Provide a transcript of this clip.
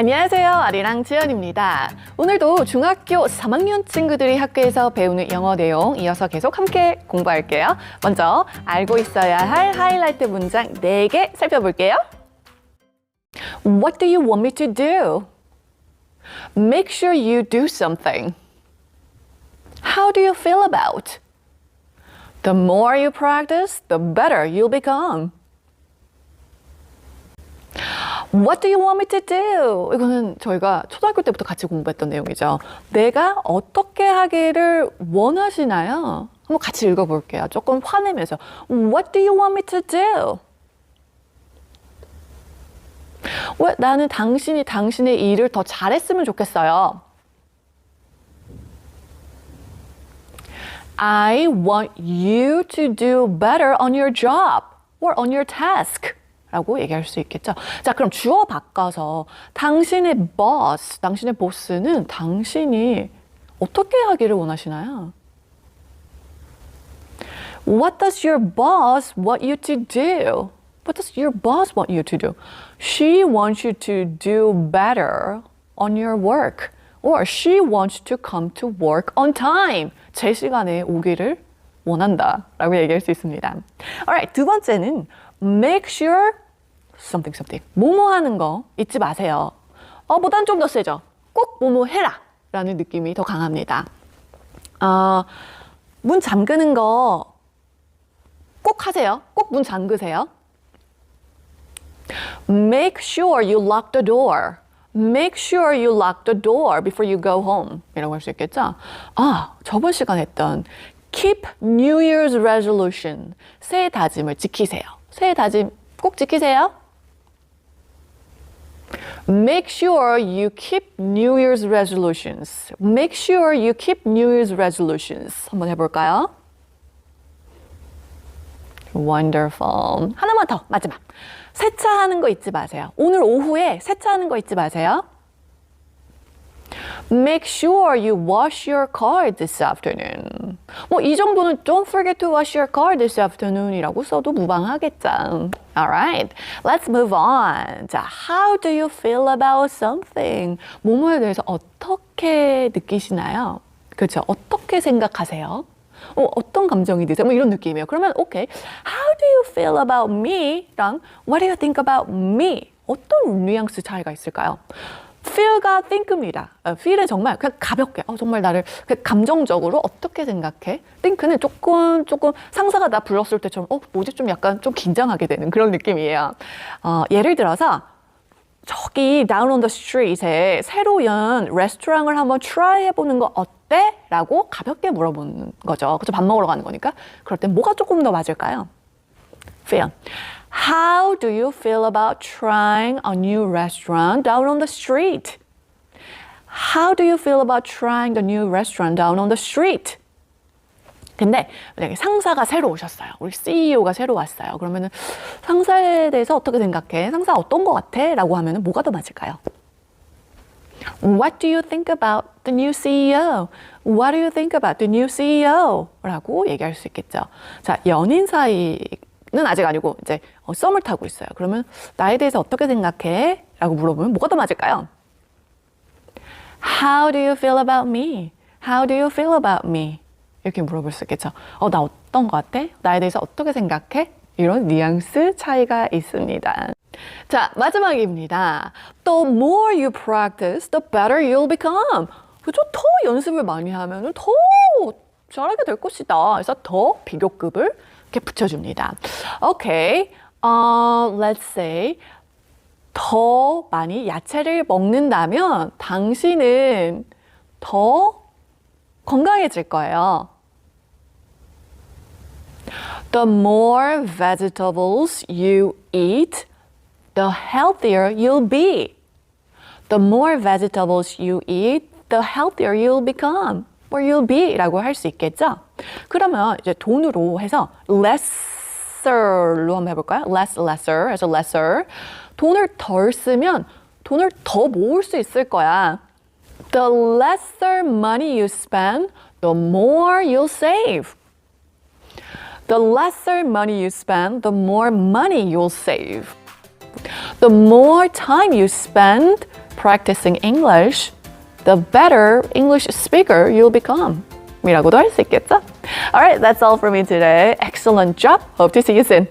안녕하세요. 아리랑 지연입니다. 오늘도 중학교 3학년 친구들이 학교에서 배우는 영어 내용 이어서 계속 함께 공부할게요. 먼저 알고 있어야 할 하이라이트 문장 4개 살펴볼게요. What do you want me to do? Make sure you do something. How do you feel about? The more you practice, the better you'll become. What do you want me to do? 이거는 저희가 초등학교 때부터 같이 공부했던 내용이죠. 내가 어떻게 하기를 원하시나요? 한번 같이 읽어볼게요. 조금 화내면서. What do you want me to do? 왜 나는 당신이 당신의 일을 더 잘했으면 좋겠어요. I want you to do better on your job or on your task. 라고 얘기할 수 있겠죠. 자, 그럼 주어 바꿔서 당신의 boss, 당신의 보스는 당신이 어떻게 하기를 원하시나요? What does your boss want you to do? What does your boss want you to do? She wants you to do better on your work. Or she wants to come to work on time. 제 시간에 오기를 원한다. 라고 얘기할 수 있습니다. Alright, 두 번째는 make sure something something. 뭐뭐 하는 거 잊지 마세요. 어, 보단 좀 더 세죠. 꼭 뭐뭐 해라. 라는 느낌이 더 강합니다. 어, 문 잠그는 거 꼭 하세요. 꼭 문 잠그세요. Make sure you lock the door. Make sure you lock the door before you go home. 이라고 할 수 있겠죠? 아, 저번 시간에 했던 Keep New Year's Resolution. 새해 다짐을 지키세요. 새해 다짐 꼭 지키세요. Make sure you keep New Year's resolutions. Make sure you keep New Year's resolutions. 한번 해볼까요? Wonderful. 하나만 더, 마지막. 세차하는 거 잊지 마세요. 오늘 오후에 세차하는 거 잊지 마세요. Make sure you wash your car this afternoon. 뭐 이 정도는 don't forget to wash your car this afternoon이라고 써도 무방하겠죠. Alright, let's move on. 자, how do you feel about something? 뭐뭐에 대해서 어떻게 느끼시나요? 그렇죠. 어떻게 생각하세요? 어, 어떤 감정이 드세요? 뭐 이런 느낌이에요. 그러면 오케이. How do you feel about me?랑 What do you think about me? 어떤 뉘앙스 차이가 있을까요? Feel과 think입니다. 어, feel은 정말 그냥 가볍게, 어, 정말 나를 그냥 감정적으로 어떻게 생각해? think는 조금 조금 상사가 나 불렀을 때처럼, 어, 뭐지 좀 약간 좀 긴장하게 되는 그런 느낌이에요. 어, 예를 들어서 저기 down on the street에 새로 연 레스토랑을 한번 try 해보는 거 어때? 라고 가볍게 물어보는 거죠. 그죠? 밥 먹으러 가는 거니까. 그럴 땐 뭐가 조금 더 맞을까요? feel. How do you feel about trying a new restaurant down on the street? How do you feel about trying the new restaurant down on the street? 근데 만약에 상사가 새로 오셨어요. 우리 CEO가 새로 왔어요. 그러면은 상사에 대해서 어떻게 생각해? 상사 어떤 것 같아? 라고 하면은 뭐가 더 맞을까요? What do you think about the new CEO? What do you think about the new CEO? 라고 얘기할 수 있겠죠. 자, 연인 사이 는 아직 아니고 이제 어, 썸을 타고 있어요. 그러면 나에 대해서 어떻게 생각해? 라고 물어보면 뭐가 더 맞을까요? How do you feel about me? How do you feel about me? 이렇게 물어볼 수 있겠죠. 어, 나 어떤 것 같아? 나에 대해서 어떻게 생각해? 이런 뉘앙스 차이가 있습니다. 자, 마지막입니다. The more you practice, the better you'll become. 그죠? 더 연습을 많이 하면 더 잘하게 될 것이다. 그래서 더 비교급을 이렇게 붙여줍니다. Okay, uh, let's say 더 많이 야채를 먹는다면 당신은 더 건강해질 거예요. The more vegetables you eat, the healthier you'll be. The more vegetables you eat, the healthier you'll become. or you'll be 라고 할 수 있겠죠? 그러면 이제 돈으로 해서 lesser로 한번 해볼까요? less, lesser, 해서 lesser. 돈을 덜 쓰면 돈을 더 모을 수 있을 거야. The lesser money you spend, the more you'll save. The lesser money you spend, the more money you'll save. The more time you spend, practicing English, the better English speaker you'll become. 이라고도 할 수 있겠죠? Alright, that's all for me today. Excellent job. Hope to see you soon.